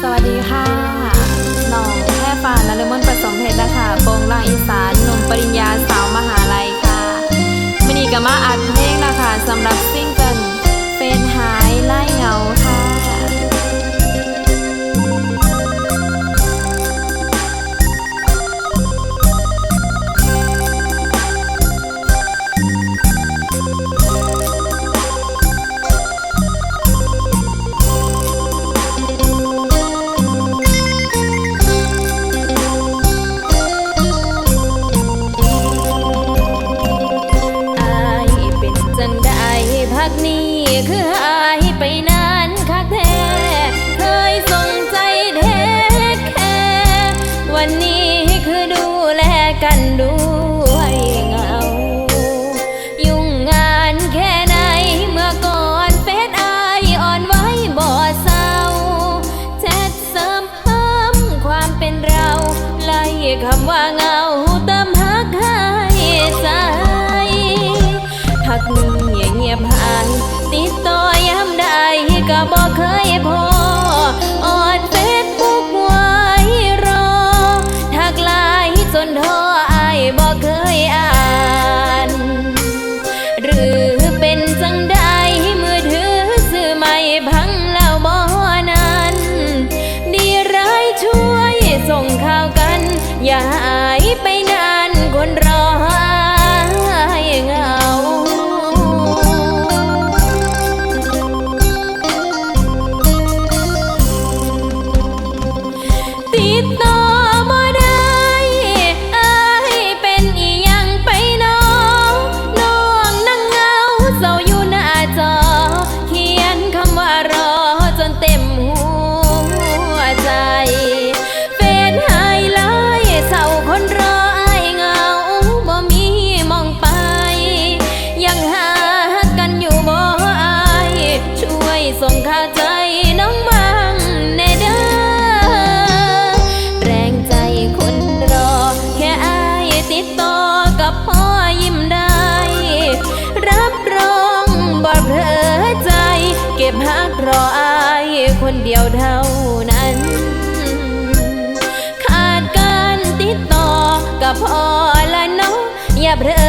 สวัสดีค่ะ i don't kandung พอละเนาะอย่าเพลอ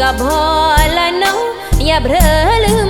กับพอละน้องอย่าเผลอลื